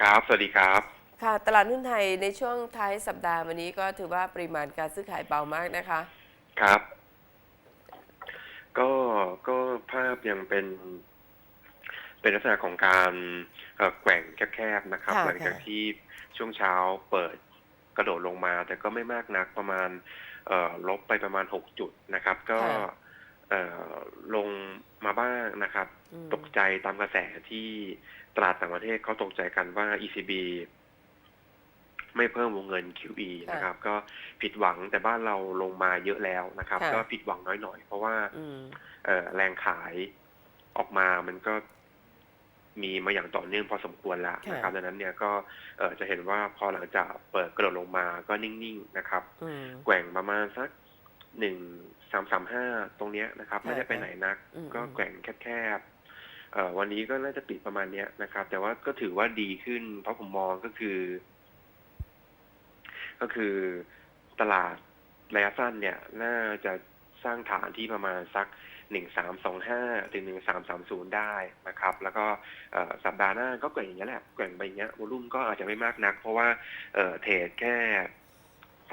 ครับ สวัสดีครับ ค่ะ ตลาดหุ้นไทยในช่วงท้ายสัปดาห์วันนี้ก็ถือว่าปริมาณการซื้อขายเบามากนะคะ ครับ ก็ก็ภาพยังเป็น เป็นลักษณะของการเอ่อแกว่งแคบๆนะครับ ค่ะหลังจากค่ะที่ช่วงเช้าเปิดกระโดดลงมา แต่ก็ไม่มากนักประมาณเอ่อลบไปประมาณหกจุดนะครับ ก็ค่ะเอ่อ ลงมาบ้างนะครับอืมตกใจตามกระแสที่ตลาดต่างประเทศเขาตกใจกันว่า ECB ไม่เพิ่มวงเงิน QE ค่ะนะครับ ก็ผิดหวังแต่บ้านเราลงมาเยอะแล้วนะครับค่ะก็ผิดหวังน้อยหน่อยเพราะว่าอืมเอ่อแรงขายออกมามันก็มีมาอย่างต่อเนื่องพอสมควรแล้วค่ะนะครับดังนั้นเนี่ยก็เอ่อจะเห็นว่าพอหลังจากเปิดกระโดดลงมาก็นิ่งๆนะครับอืมแกว่งประมาณสัก หนึ่งสามสามห้าตรงเนี้ยนะครับค่ะไม่ได้ไปไหนนักอืมก็แกว่งแคบๆเอ่อวันนี้ก็น่าจะปิดประมาณเนี้ยนะครับ แต่ว่าก็ถือว่าดีขึ้น เพราะผมมองก็คือ ก็คือตลาดระยะสั้นเนี่ย น่าจะสร้างฐานที่ประมาณสักหนึ่งสามสองห้าถึงหนึ่งสามสามศูนย์ได้นะครับ แล้วก็เอ่อสัปดาห์หน้าก็แกว่งอย่างเงี้ยแหละแกว่งไปอย่างเงี้ย วอลุ่มก็อาจจะไม่มากนัก เพราะว่าเอ่อเทรดแค่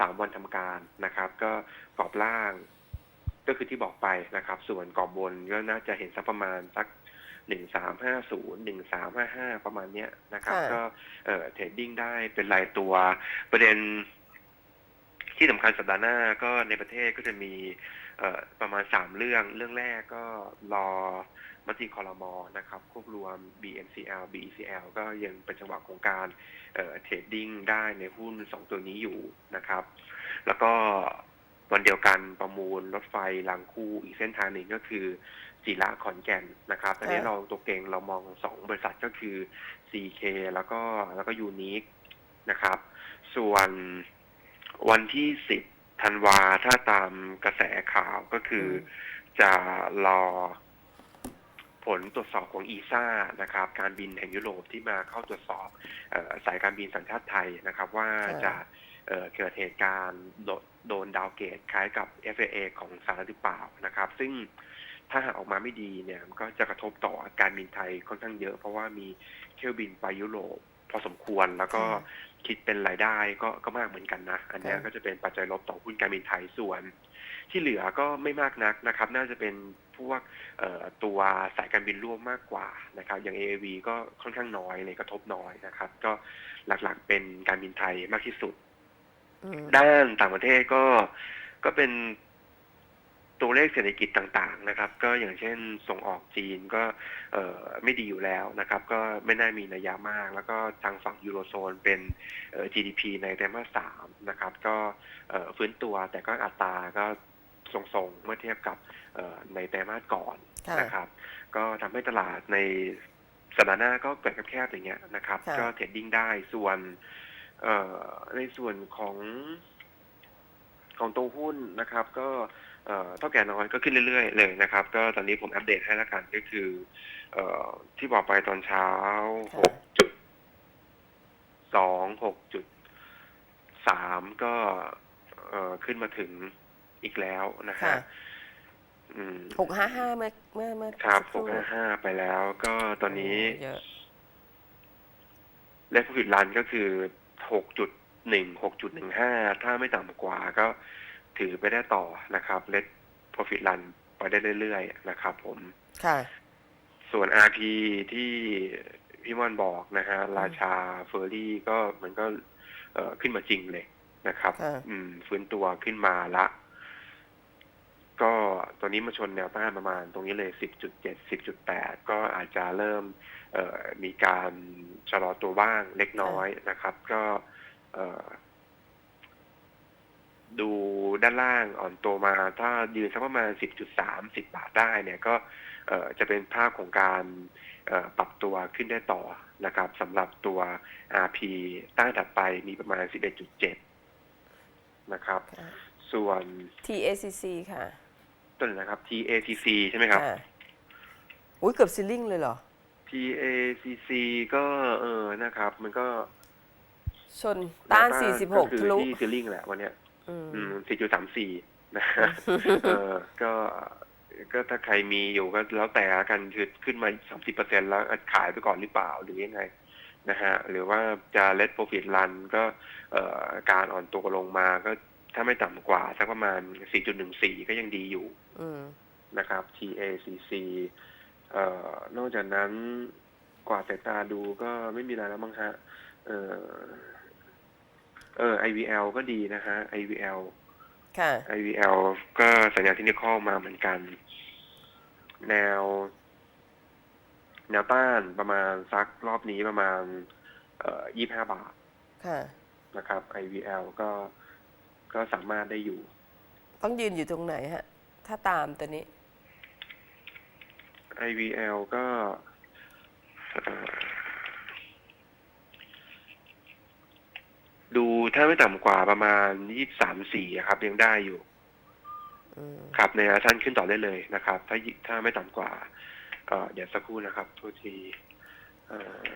สามวันทำการนะครับ ก็กรอบล่าง ก็คือที่บอกไปนะครับ ส่วนกรอบบนก็น่าจะเห็นสักประมาณสักหนึ่งสามห้าศูนย์หนึ่งสามห้าห้าประมาณเนี้ยนะครับค่ะก็เอ่อเทรดดิ้งได้เป็นรายตัวประเด็นที่สำคัญสัปดาห์หน้าก็ในประเทศก็จะมีเอ่อประมาณสามเรื่องเรื่องแรกก็รอ มติคอรมอนะครับควบรวม BNCL BECL ก็ยังเป็นจังหวะของการเอ่อเทรดดิ้งได้ในหุ้นสองตัวนี้อยู่นะครับ แล้วก็วันเดียวกันประมูลรถไฟรางคู่อีกเส้นทางหนึ่งก็คือศิระขอนแก่นนะครับตอนนี้ค่ะเราตัวเก่งเรามองสองบริษัทก็คือ CK แล้วก็แล้วก็ยูนิคนะครับ ส่วนวันที่สิบธันวาถ้าตามกระแสข่าวก็คืออจะรอ ผลตรวจสอบของอีซ่านะครับการบินแห่งยุโรปที่มาเข้าตรวจสอบเออสายการบินสัญชาติไทยนะครับ ว่าค่ะจะเอ่อเกิดเหตุการณ์โดโดนดาวเกตคล้ายกับ FAA ของสหรัฐหรือเปล่านะครับ ซึ่งถ้าหากออกมาไม่ดีเนี่ยมันก็จะกระทบต่อการบินไทยค่อนข้างเยอะ เพราะว่ามีเที่ยวบินไปยุโรป พอสมควรแล้วก็ค่ะคิดเป็นรายได้ก็ก็มากเหมือนกันนะ อันเนี้ยค่ะก็จะเป็นปัจจัยลบต่อหุ้นการบินไทยส่วน ที่เหลือก็ไม่มากนักนะครับ น่าจะเป็นพวกเอ่อตัวสายการบินร่วมมากกว่านะครับ อย่าง AAV ก็ค่อนข้างน้อยเลยกระทบน้อยนะครับ ก็หลักๆเป็นการบินไทยมากที่สุดอืมด้านต่างประเทศก็ก็เป็น ตัวเลขเศรษฐกิจต่างๆนะครับ ก็อย่างเช่นส่งออกจีนก็เอ่อไม่ดีอยู่แล้วนะครับ ก็ไม่น่ามีนัยยะมาก แล้วก็ทางฝั่งยูโรโซนเป็นเอ่อ GDP ในไตรมาสสามนะครับ ก็เอ่อฟื้นตัวแต่ก็อัตราก็ทรงๆเมื่อเทียบกับเอ่อในไตรมาสก่อนค่ะนะครับ ก็ทำให้ตลาดในสัปดาห์หน้าก็เกิดแคบๆอย่างเงี้ยนะครับค่ะก็เทรดดิ้งได้ส่วนเอ่อในส่วนของของตัวหุ้นนะครับ ก็ เอ่อเท่าแก่น้อยก็ขึ้นเรื่อยๆเลยนะครับ ก็ตอนนี้ผมอัปเดตให้แล้วกันก็คือเอ่อที่บอกไปตอนเช้าหกจุดสองหกจุดสามก็เอ่อขึ้นมาถึงอีกแล้วนะฮะค่ะอืมหกห้าห้าเมื่อเมื่อเมื่อครับสัหกกรู่ห้าห้าไปแล้ว ก็ตอนนี้เยอะเลขผู้ผิดรันก็คือหกจุดหนึ่งหกจุดหนึ่งห้าถ้าไม่ต่ำกว่าก็ ถือไปได้ต่อนะครับเลข profit run ไปได้เรื่อยๆนะครับ ผมค่ะส่วน RP ที่พี่ม่อนบอกนะฮะราชาเฟอร์รี่ก็มันก็เอ่อขึ้นมาจริงเลยนะครับค่ะอืม ฟื้นตัวขึ้นมาละ ก็ตัวนี้มาชนแนวต้านประมาณ ตรงนี้เลย10.7 10.8ก็อาจจะเริ่มเอ่อมีการชะลอตัวบ้างเล็กน้อยนะครับ ก็เอ่อ ดูด้านล่างอ่อนตัวมา ถ้ายืนสักประมาณ 10.3 10 บาทได้เนี่ยก็เอ่อจะเป็นภาพของการเอ่อปรับตัวขึ้นได้ต่อนะครับสำหรับตัว RP ต้านถัดไปมีประมาณ 11.7 นะครับค่ะส่วน TACC ค่ะ ต้นนะครับ TACC ใช่ไหมครับค่ะอุ้ยเกือบซิลลิงเลยเหรอ TACC ก็เออนะครับ มันก็ ชนต้านก็46คือทะลุที่ซีลิงแหละวันเนี้ย อืมอืมสี่จุดสามสี่นะฮะเออก็ก็ถ้าใครมีอยู่ก็แล้วแต่ละกันคือขึ้นมาสามสิบเปอร์เซ็นแล้วขายไปก่อนหรือเปล่าหรือยังไงนะฮะหรือว่าจะ let profit run ก็เอ่อการอ่อนตัวลงมาก็ถ้าไม่ต่ำกว่าสักประมาณ 4.14 ก็ยังดีอยู่อืมนะครับ TACC เอ่อนอกจากนั้นกว่าดสายตาดูก็ไม่มีอะไรแล้วมั้งฮะเออ เออ IVL ก็ดีนะฮะ IVL ค่ะ IVL ก็สัญญาณเทคนิคอลมาเหมือนกัน แนว แนวต้านประมาณสักรอบนี้ประมาณ เอ่อ25บาท ค่ะ นะครับ IVL ก็ก็สามารถได้อยู่ ต้องยืนอยู่ตรงไหนฮะ ถ้าตามตัวนี้ IVL ก็เอ่อดู ถ้าไม่ต่ำกว่าประมาณยี่สามสี่ครับยังได้อยู่อืมครับในระยะสั้นขึ้นต่อได้เลยนะครับ ถ้ายิถ้าไม่ต่ำกว่าเอ่อเดี๋ยวสักครู่นะครับโทษทีเอ่อ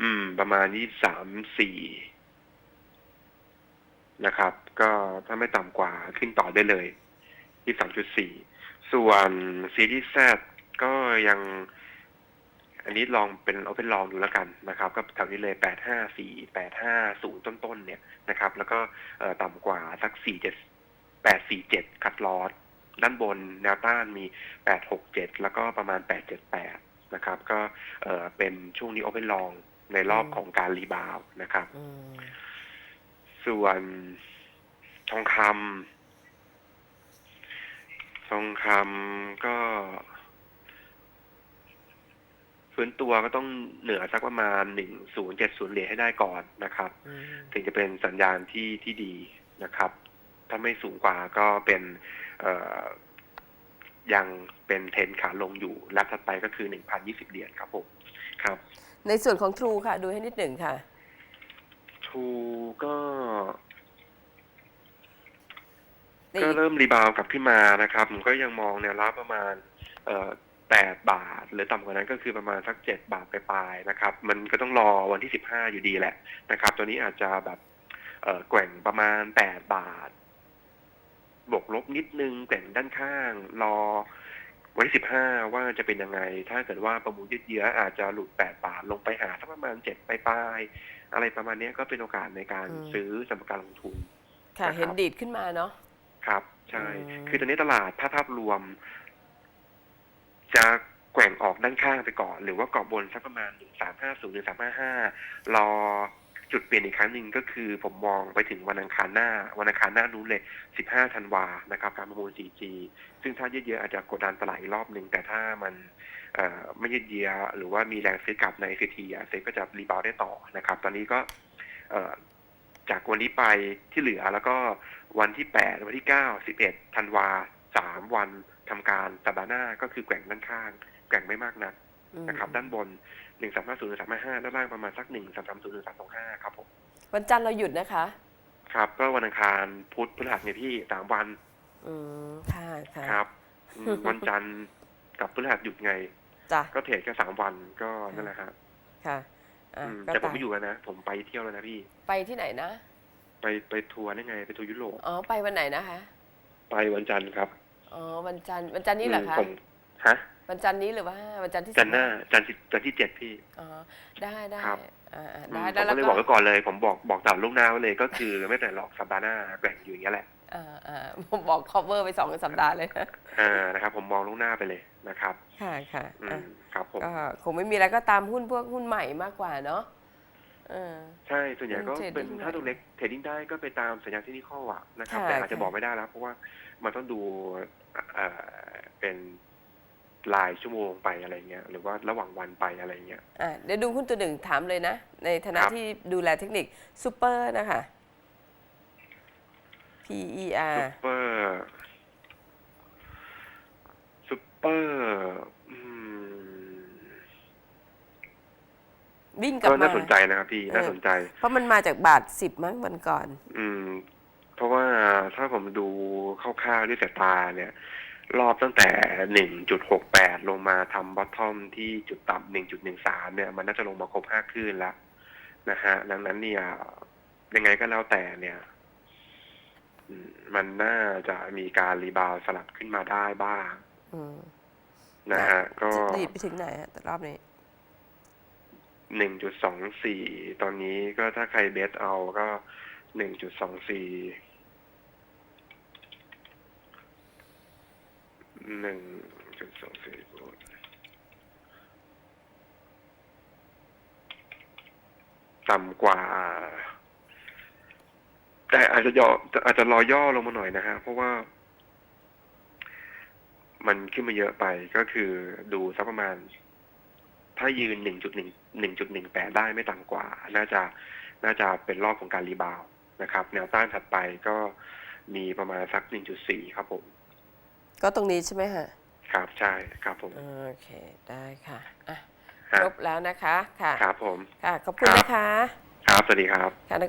อืม ประมาณยี่สามสี่นะครับ ก็ถ้าไม่ต่ำกว่าขึ้นต่อได้เลยยี่สามจุดสี่ส่วนซีรีส์ Z ก็ยัง อันนี้ลองเป็นเอาเป็นลองดูแล้วกันนะครับก็แถวนี้เลยแปดห้าสี่แปดห้าศูนย์ต้นๆเนี่ยนะครับ แล้วก็เอ่อต่ำกว่าสักสี่เจ็ดแปดสี่เจ็ดคัดลอสด้านบนแนวต้านมีแปดหกเจ็ดแล้วก็ประมาณแปดเจ็ดแปดนะครับ ก็เอ่อเป็นช่วงนี้เอาเป็นลองในรอบของการรีบาวด์นะครับอืมส่วนทองคำทองคำก็ ฟื้นตัวก็ต้องเหนือสักประมาณหนึ่งศูนย์เจ็ดศูนย์เหรียญให้ได้ก่อนนะครับอืมถึงจะเป็นสัญญาณที่ที่ดีนะครับ ถ้าไม่สูงกว่าก็เป็นเอ่อยังเป็นเทรนขาลงอยู่และถัดไปก็คือหนึ่งพันยี่สิบเหรียญครับผมครับ ในส่วนของ True ค่ะ ดูให้นิดหนึ่งค่ะทูก็ตีก็เริ่มรีบาวด์กลับขึ้นมานะครับ ผมก็ยังมองแนวรับประมาณ เอ่อ แปดบาท หรือต่ำกว่านั้นก็คือประมาณสักเจ็ดบาทปลายๆนะครับ มันก็ต้องรอวันที่สิบห้าอยู่ดีแหละนะครับ ตัวนี้อาจจะแบบเอ่อแกว่งประมาณแปดบาท บวกลบนิดนึงแกว่งด้านข้าง รอวันที่สิบห้าว่าจะเป็นยังไง ถ้าเกิดว่าประมูลยืดเยื้ออาจจะหลุดแปดบาท ลงไปหาสักประมาณเจ็ดปลายๆอะไรประมาณเนี้ยก็เป็นโอกาสในการอืมซื้อสำหรับการลงทุนค่ะนะครับเห็นดีดขึ้นมาเนาะครับ ใช่อืมคือตอนนี้ตลาดถ้าภาพรวม จะแกว่งออกด้านข้างไปก่อน หรือว่ากรอบบนสักประมาณหนึ่งสามห้าศูนย์หรือสามห้าห้ารอจุดเปลี่ยนอีกครั้งหนึ่งก็คือผมมองไปถึงวันอังคารหน้า วันอังคารหน้านู้นเลยสิบห้าธันวานะครับการประมูล 4G ซึ่งถ้าเยื้ออาจจะกดดันตลาดอีกรอบหนึ่งแต่ถ้ามันไม่ยืดเยื้อหรือว่ามีแรงซื้อกลับใน CT อะเซ็ก็จะรีบาวได้ต่อนะครับ ตอนนี้ก็จากวันนี้ไปที่เหลือแล้วก็วันที่ 8 วันที่ 9 11 ธันวาสามวัน ทำการสัปดาห์หน้าก็คือแกว่งด้านข้าง แกว่งไม่มากนักอืมนะครับ ด้านบน1 3 5 0 1 3 5 5ด้านล่างประมาณสัก1 3 3 0 1 3 2 5ครับผมวันจันทร์เราหยุดนะคะ ครับ ก็วันอังคารพุธพฤหัสเนี่ยพี่สามวัน อืมค่ะค่ะครับอืมวันจันทร์กับพฤหัสหยุดไงจ้ะก็เทรดแค่สามวันก็นั่นแหละครับค่ะอะอืมก็แต่ผมตามไม่อยู่แล้วนะ ผมไปเที่ยวแล้วนะพี่ ไปที่ไหนนะ ไปไปทัวร์ได้ไง ไปทัวร์ยุโรป อ๋อ ไปวันไหนนะคะ ไปวันจันทร์ครับ อ๋อวันจันทร์วันจันทร์นี้เหรออืมคะผมฮะวันจันทร์นี้หรือว่าวันจันทร์ที่จันทร์หน้า15จันทร์ที่จันทร์ที่เจ็ดพี่อ๋อได้ได้ครับอ่าอ่าอืมได้ผมได้ก็แล้วเลยก็บอกไว้ก่อนเลย ผมบอกบอกต่าล่วงหน้าไว้เลยก็คือไม่เป็นไรหรอกสัปดาห์หน้าแกว่งอยู่อย่างเงี้ยแหละอ่าอ่าผมบอก cover ไปสองสัปดาห์เลยนะอ่านะครับผมมองล่วงหน้าไปเลยนะครับ ค่ะค่ะอือะมครับผมก็คงไม่มีอะไรก็ตามหุ้นพวกหุ้นใหม่มากกว่าเนาะเออ ใช่ส่วนใหญ่ก็เทรดดิ้งเป็นได้ถ้าตัวเล็กเทรดดิ้งได้ก็ไปตามสัญญาณที่นี่ข้ออะนะครับค่ะแต่อาจจะค่ะบอกไม่ได้แล้วเพราะว่ามันต้องดูเอ่อเป็นรายชั่วโมงไปอะไรเงี้ยหรือว่าระหว่างวันไปอะไรเงี้ยอะเดี๋ยวดูหุ้นตัวหนึ่งถามเลยนะ ในฐานะครับที่ดูแลเทคนิคซูเปอร์นะคะ PER ซุปเปอร์ซุปเปอร์อืม วิ่งกลับก็มาน่าสนใจนะครับพี่เออน่าสนใจ เพราะมันมาจากบาทสิบมั้งวันก่อน อืม เพราะว่าถ้าผมดูคร่าวๆด้วยสายตาเนี่ย รอบตั้งแต่หนึ่งจุดหกแปดลงมาทำบอททอมที่จุดต่ำหนึ่งจุดหนึ่งสามเนี่ย มันน่าจะลงมาครบห้าคลื่นแล้วนะฮะ ดังนั้นเนี่ยยังไงก็แล้วแต่เนี่ยอืมมันน่าจะมีการรีบาวด์สลับขึ้นมาได้บ้างอืมนะฮะ ก็ดีดไปถึงไหนฮะแต่รอบนี้ หนึ่งจุดสองสี่ตอนนี้ก็ถ้าใครเบสเอาก็หนึ่งจุดสองสี่หนึ่งจุดสองสี่ต่ำกว่า แต่อาจจะย่ออาจจะรอย่อลงมาหน่อยนะฮะ เพราะว่า มันขึ้นมาเยอะไปก็คือดูสักประมาณ ถ้ายืน 1.1 1.18 ได้ไม่ต่ำกว่า น่าจะน่าจะเป็นรอบของการรีบาวด์นะครับ แนวต้านถัดไปก็มีประมาณสัก 1.4 ครับผม ก็ตรงนี้ใช่ไหมฮะ ครับใช่ครับผม โอเค ได้ค่ะอะฮะครบแล้วนะคะ ค่ะ ครับผม ค่ะ ขอบคุณครับนะคะ ครับ สวัสดีครับค่ะนั่นก็